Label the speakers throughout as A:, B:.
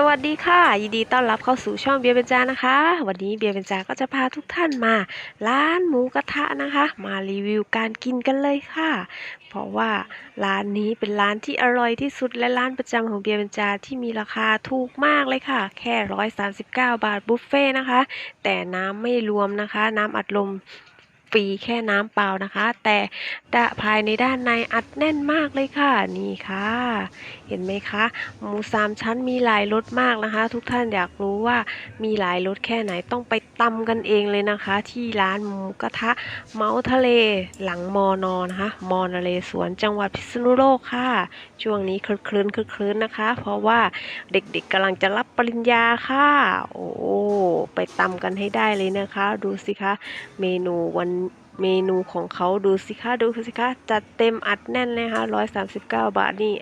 A: สวัสดีค่ะ ยินดีต้อนรับเข้าสู่ช่องเบียร์เบญจานะคะ วันนี้เบียร์เบญจาก็จะพาทุกท่านมา ร้านหมูกระทะนะคะ มารีวิวการกินกันเลยค่ะ เพราะว่าร้านนี้เป็นร้านที่อร่อยที่สุดและร้านประจำของเบียร์เบญจาที่มีราคาถูกมากเลยค่ะ แค่ 139 บาทบุฟเฟ่ต์นะคะ แต่น้ำไม่รวมนะคะ น้ำอัดลม ฟรีแค่น้ำเปล่านะคะ แต่ดะภายในด้านในอัดแน่นมากเลยค่ะนี่ค่ะ เห็นไหมคะหมูสามชั้นมีหลายรสมากนะคะ ทุกท่านอยากรู้ว่ามีหลายรสแค่ไหนต้องไปตำกันเองเลยนะคะ ที่ร้านหมูกระทะเมาทะเลหลังมอนอนะคะมอนเลสวนจังหวัดพิษณุโลกค่ะ ช่วงนี้คลึกคลื้นคลึกคลื้นนะคะ เพราะว่าเด็กๆกำลังจะรับปริญญาค่ะ โอ้ไปตำกันให้ได้เลยนะคะ ดูสิคะ เมนูวัน เมนูของเขาดูสิคะดูสิคะจัดเต็มอัดแน่นเลยค่ะ139บาทนี่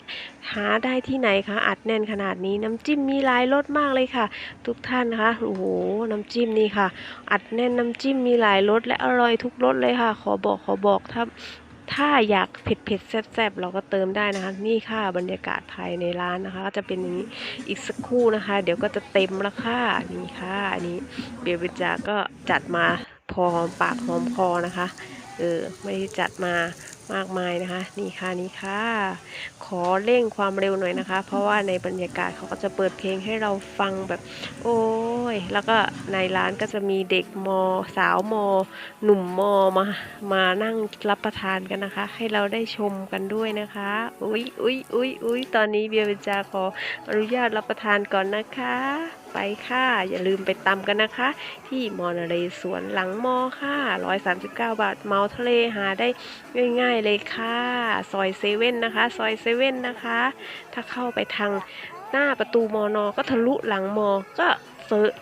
A: หาได้ที่ไหนคะอัดแน่นขนาดนี้น้ำจิ้มมีหลายรสมากเลยค่ะ ทุกท่านคะโอ้โหน้ำจิ้มนี่ค่ะ อัดแน่นน้ำจิ้มมีหลายรสและอร่อยทุกรสเลยค่ะ ขอบอกขอบอกถ้าถ้าอยากเผ็ดเผ็ดแซ่บๆเราก็เติมได้นะคะ นี่ค่ะบรรยากาศภายในร้านนะคะ ก็จะเป็นอย่างนี้อีกสักครู่นะคะ เดี๋ยวก็จะเต็มแล้วค่ะนี่ค่ะอันนี้เบียร์วิจาก็จัดมา อหอมปากหอมคอนะคะ เออไม่ได้จัดมามากมายนะคะ นี่ค่ะนี่ค่ะ ขอเร่งความเร็วหน่อยนะคะ เพราะว่าในบรรยากาศเขาก็จะเปิดเพลงให้เราฟังแบบ โอ้ย แล้วก็ในร้านก็จะมีเด็กมสาวมหนุ่มมมามานั่งรับประทานกันนะคะ ให้เราได้ชมกันด้วยนะคะ อุ๊ยอุ๊ยอุ๊ยอุ๊ยตอนนี้เบียร์เบญจาขออนุญาตรับประทานก่อนนะคะ ไปค่ะ อย่าลืมไปตำกันนะคะ ที่มอนเรสวนหลังมอค่ะ139 บาทเมาทะเลหาได้ง่ายๆเลยค่ะ ซอยเซเว่นนะคะ ซอยเซเว่นนะคะ ถ้าเข้าไปทางหน้าประตูมอนอก็ทะลุหลังมอก็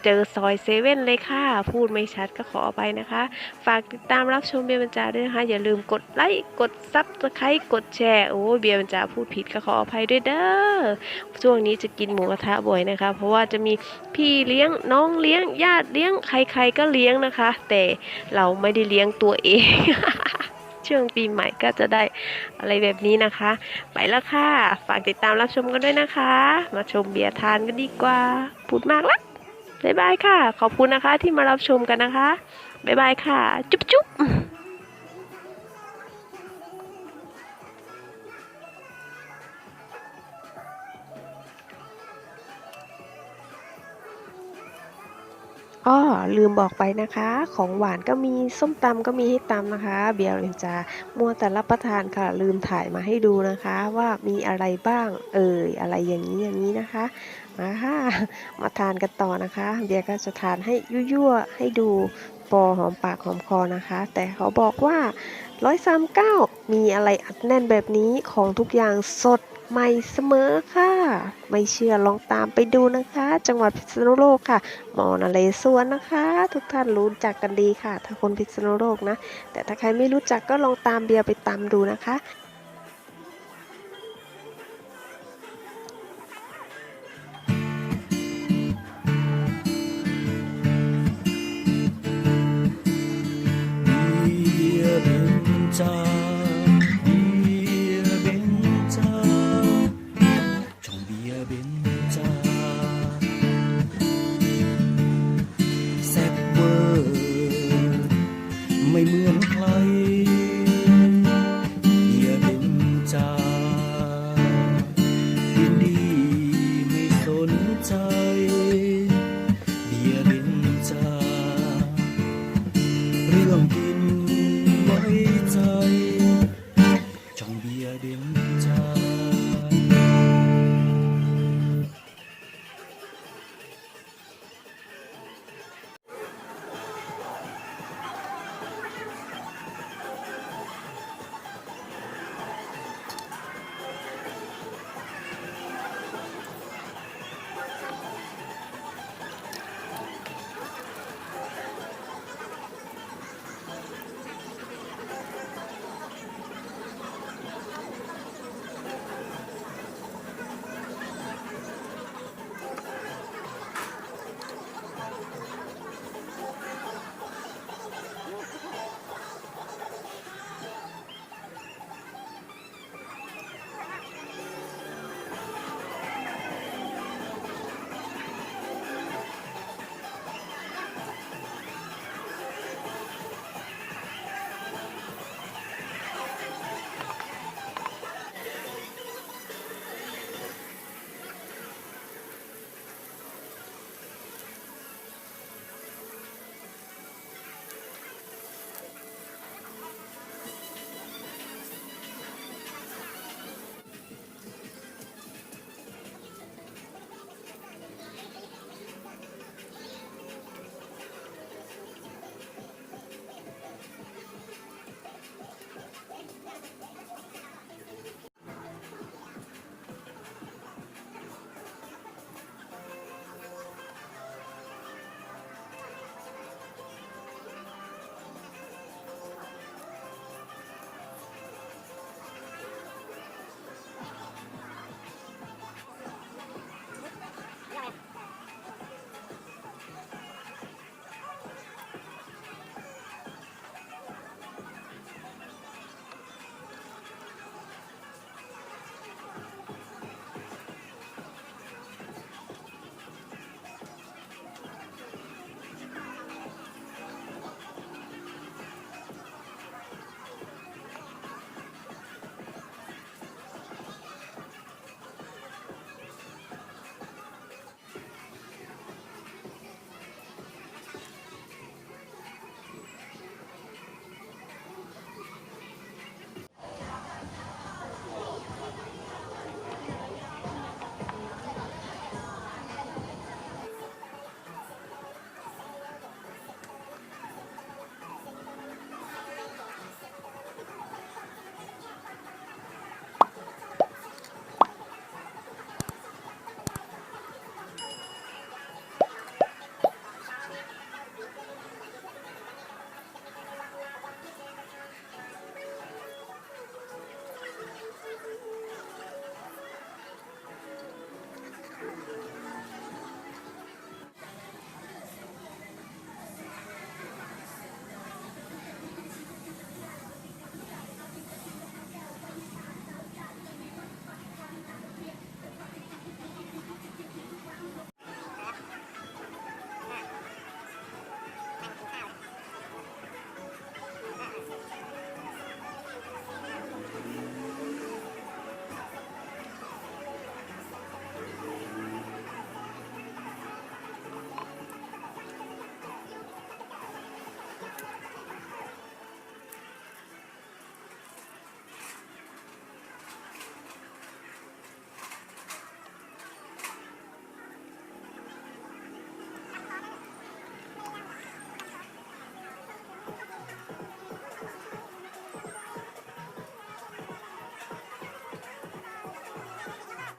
A: เจอซอยเซเว่นเลยค่ะ พูดไม่ชัดก็ขออภัยนะคะ ฝากติดตามรับชมเบียร์บรรจาด้วยนะคะ อย่าลืมกดไลค์ กดซับสไครต์กดแชร์ โอ้เบียร์บรรจาพูดผิดก็ขออภัยด้วยเด้อ ช่วงนี้จะกินหมูกระทะบ่อยนะคะ เพราะว่าจะมีพี่เลี้ยงน้องเลี้ยงญาติเลี้ยงใครๆก็เลี้ยงนะคะ แต่เราไม่ได้เลี้ยงตัวเองช่วงปีใหม่ก็จะได้อะไรแบบนี้นะคะ ไปแล้วค่ะ ฝากติดตามรับชมกันด้วยนะคะ มาชมเบียร์ทานกันดีกว่า พูดมากละ บ๊ายบายค่ะ ขอบคุณนะคะที่มารับชมกันนะคะ บ๊ายบายค่ะ จุ๊บจุ๊บอ้อลืมบอกไปนะคะ ของหวานก็มีส้มตำก็มีให้ตำนะคะ เบียร์เลยจะมัวแต่รับประทานค่ะ ลืมถ่ายมาให้ดูนะคะ ว่ามีอะไรบ้าง เอ่ยอะไรอย่างนี้อย่างนี้นะคะ มาค่ะมาทานกันต่อนะคะ เบียร์ก็จะทานให้ยั่วๆให้ดูปอหอมปากหอมคอนะคะ แต่เขาบอกว่า 139 มีอะไรอัดแน่นแบบนี้ของทุกอย่างสดใหม่เสมอค่ะ ไม่เชื่อลองตามไปดูนะคะ จังหวัดพิษณุโลกค่ะ มอนาเลสวนนะคะ ทุกท่านรู้จักกันดีค่ะ ถ้าคนพิษณุโลกนะ แต่ถ้าใครไม่รู้จักก็ลองตามเบียร์ไปตามดูนะคะ
B: guitar.